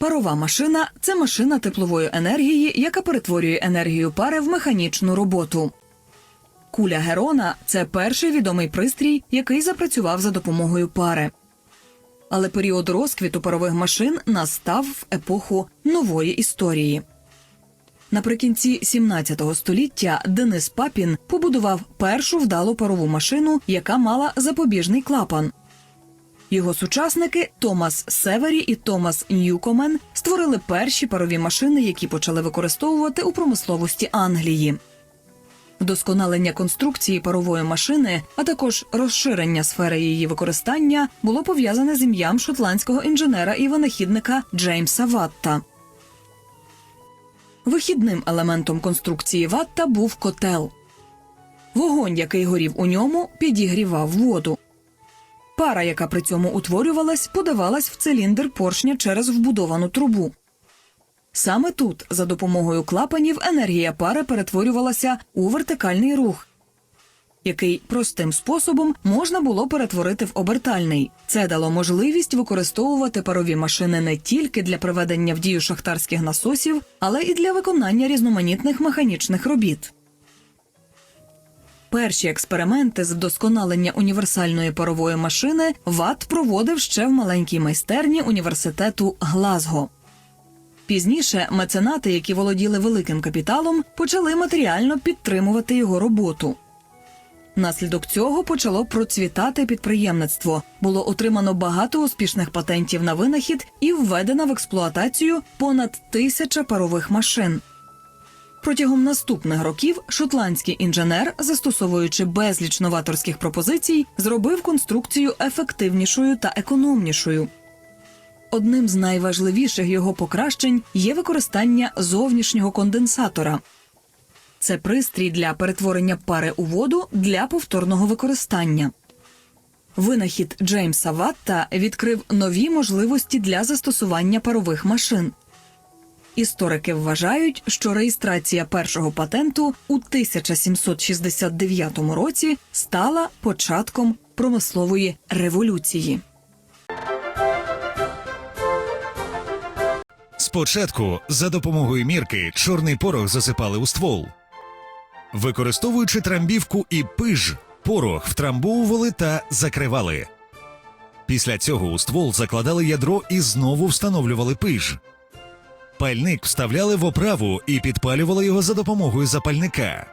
Парова машина це машина теплової енергії, яка перетворює енергію пари в механічну роботу. Куля Герона це перший відомий пристрій, який запрацював за допомогою пари. Але період розквіту парових машин настав в епоху нової історії. Наприкінці 17 століття Денис Папін побудував першу вдалу парову машину, яка мала запобіжний клапан. Його сучасники Томас Севері і Томас Ньюкомен створили перші парові машини, які почали використовувати у промисловості Англії. Вдосконалення конструкції парової машини, а також розширення сфери її використання було пов'язане з ім'ям шотландського інженера і винахідника Джеймса Ватта. Вихідним елементом конструкції ватта був котел. Вогонь, який горів у ньому, підігрівав воду. Пара, яка при цьому утворювалась, подавалась в циліндр поршня через вбудовану трубу. Саме тут, за допомогою клапанів, енергія пари перетворювалася у вертикальний рух, який простим способом можна було перетворити в обертальний. Це дало можливість використовувати парові машини не тільки для приведення в дію шахтарських насосів, але і для виконання різноманітних механічних робіт. Перші експерименти з вдосконалення універсальної парової машини Ватт проводив ще в маленькій майстерні університету Глазго. Пізніше меценати, які володіли великим капіталом, почали матеріально підтримувати його роботу. Наслідок цього почало процвітати підприємництво. Було отримано багато успішних патентів на винахід і введено в експлуатацію понад тисяча парових машин. Протягом наступних років шотландський інженер, застосовуючи безліч новаторських пропозицій, зробив конструкцію ефективнішою та економнішою. Одним з найважливіших його покращень є використання зовнішнього конденсатора. Це пристрій для перетворення пари у воду для повторного використання. Винахід Джеймса Ватта відкрив нові можливості для застосування парових машин. Історики вважають, що реєстрація першого патенту у 1769 році стала початком промислової революції. Спочатку за допомогою мірки чорний порох засипали у ствол. Використовуючи трамбівку і пиж, порох втрамбовували та закривали. Після цього у ствол закладали ядро і знову встановлювали пиж. Пальник вставляли в оправу і підпалювали його за допомогою запальника.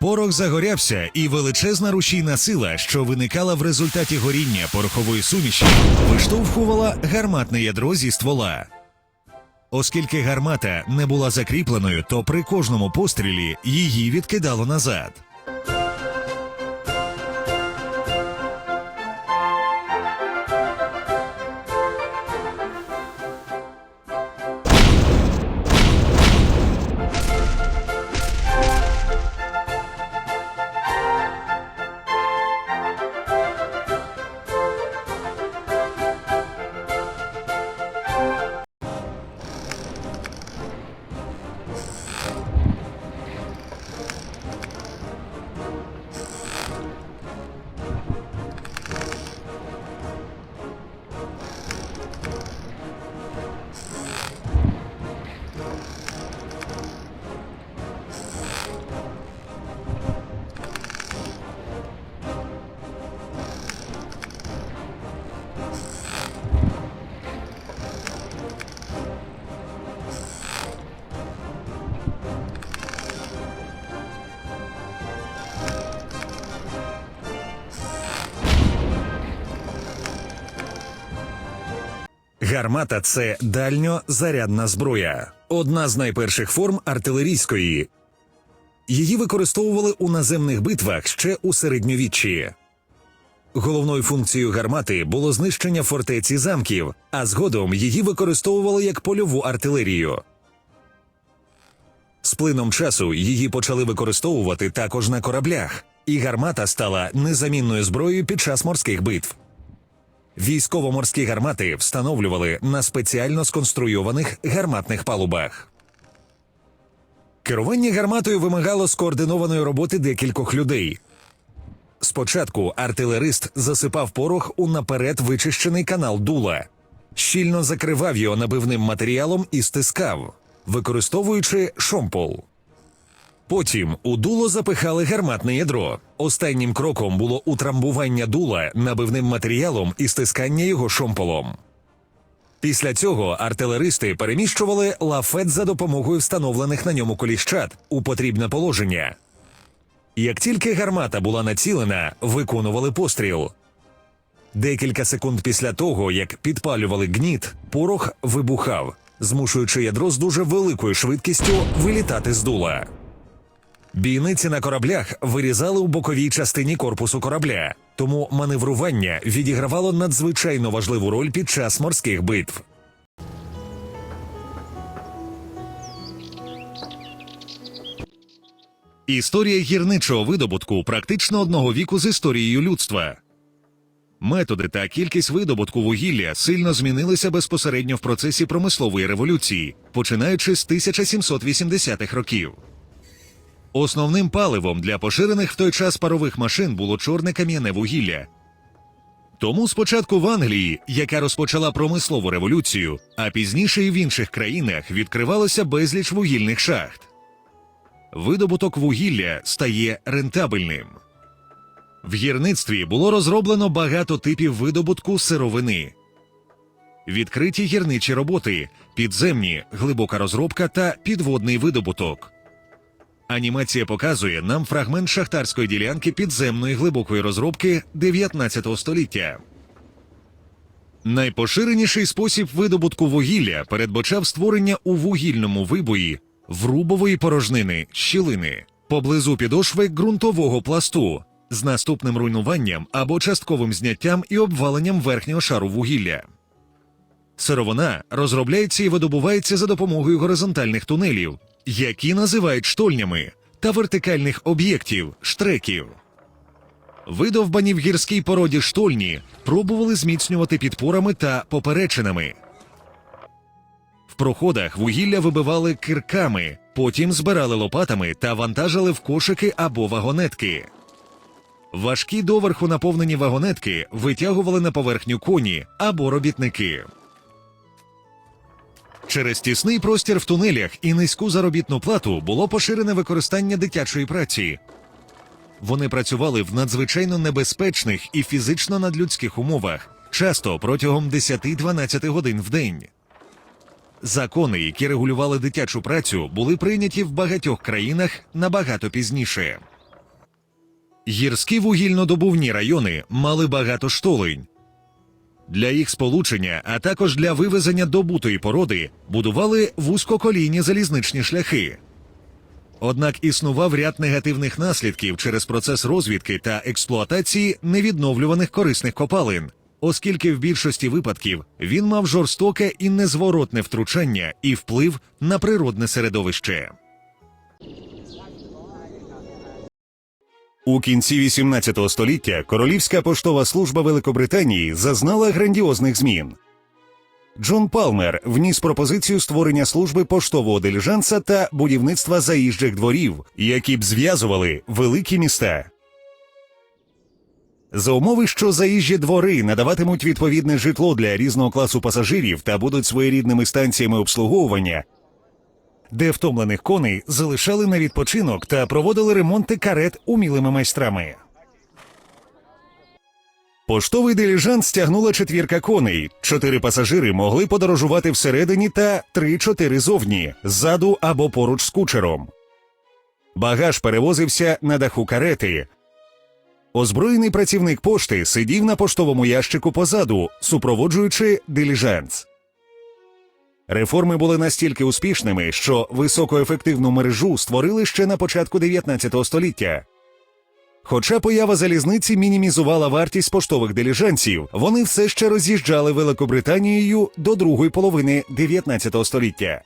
Порох загорявся, і величезна рушійна сила, що виникала в результаті горіння порохової суміші, виштовхувала гарматне ядро зі ствола. Оскільки гармата не була закріпленою, то при кожному пострілі її відкидало назад. Гармата це дальньозарядна зброя, одна з найперших форм артилерійської. Її використовували у наземних битвах ще у середньовіччі. Головною функцією гармати було знищення фортеці замків, а згодом її використовували як польову артилерію. З плином часу її почали використовувати також на кораблях, і гармата стала незамінною зброєю під час морських битв. Військово-морські гармати встановлювали на спеціально сконструйованих гарматних палубах. Керування гарматою вимагало скоординованої роботи декількох людей. Спочатку артилерист засипав порох у наперед вичищений канал дула. щільно закривав його набивним матеріалом і стискав, використовуючи шомпол. Потім у дуло запихали гарматне ядро. Останнім кроком було утрамбування дула набивним матеріалом і стискання його шомполом. Після цього артилеристи переміщували лафет за допомогою встановлених на ньому коліщат у потрібне положення. Як тільки гармата була націлена, виконували постріл. Декілька секунд після того, як підпалювали гніт, порох вибухав, змушуючи ядро з дуже великою швидкістю вилітати з дула. Бійниці на кораблях вирізали у боковій частині корпусу корабля, тому маневрування відігравало надзвичайно важливу роль під час морських битв. Історія гірничого видобутку практично одного віку з історією людства. Методи та кількість видобутку вугілля сильно змінилися безпосередньо в процесі промислової революції, починаючи з 1780-х років. Основним паливом для поширених в той час парових машин було чорне кам'яне вугілля. Тому спочатку в Англії, яка розпочала промислову революцію, а пізніше і в інших країнах відкривалося безліч вугільних шахт. Видобуток вугілля стає рентабельним. В гірництві було розроблено багато типів видобутку сировини. Відкриті гірничі роботи, підземні, глибока розробка та підводний видобуток. Анімація показує нам фрагмент шахтарської ділянки підземної глибокої розробки 19 століття. Найпоширеніший спосіб видобутку вугілля передбачав створення у вугільному вибої врубової порожнини щілини поблизу підошви ґрунтового пласту з наступним руйнуванням або частковим зняттям і обваленням верхнього шару вугілля. Сировина розробляється і видобувається за допомогою горизонтальних тунелів, які називають штольнями, та вертикальних об'єктів штреків. Видовбані в гірській породі штольні пробували зміцнювати підпорами та поперечинами. В проходах вугілля вибивали кирками, потім збирали лопатами та вантажили в кошики або вагонетки. Важкі доверху наповнені вагонетки витягували на поверхню коні або робітники. Через тісний простір в тунелях і низьку заробітну плату було поширене використання дитячої праці. Вони працювали в надзвичайно небезпечних і фізично надлюдських умовах, часто протягом 10-12 годин в день. Закони, які регулювали дитячу працю, були прийняті в багатьох країнах набагато пізніше. Гірські вугільнодобувні райони мали багато штолень. Для їх сполучення, а також для вивезення добутої породи, будували вузькоколійні залізничні шляхи. Однак існував ряд негативних наслідків через процес розвідки та експлуатації невідновлюваних корисних копалин, оскільки в більшості випадків він мав жорстоке і незворотне втручання і вплив на природне середовище. У кінці 18 століття Королівська поштова служба Великобританії зазнала грандіозних змін. Джон Палмер вніс пропозицію створення служби поштового диліжанса та будівництва заїжджих дворів, які б зв'язували великі міста. За умови, що заїжджі двори надаватимуть відповідне житло для різного класу пасажирів та будуть своєрідними станціями обслуговування, де втомлених коней залишали на відпочинок та проводили ремонти карет умілими майстрами. Поштовий диліжанс стягнула четвірка коней. Чотири пасажири могли подорожувати всередині та три-чотири зовні, ззаду або поруч з кучером. Багаж перевозився на даху карети. Озброєний працівник пошти сидів на поштовому ящику позаду, супроводжуючи диліжанс. Реформи були настільки успішними, що високоефективну мережу створили ще на початку 19 століття. Хоча поява залізниці мінімізувала вартість поштових диліжанців, вони все ще роз'їжджали Великобританією до другої половини 19 століття.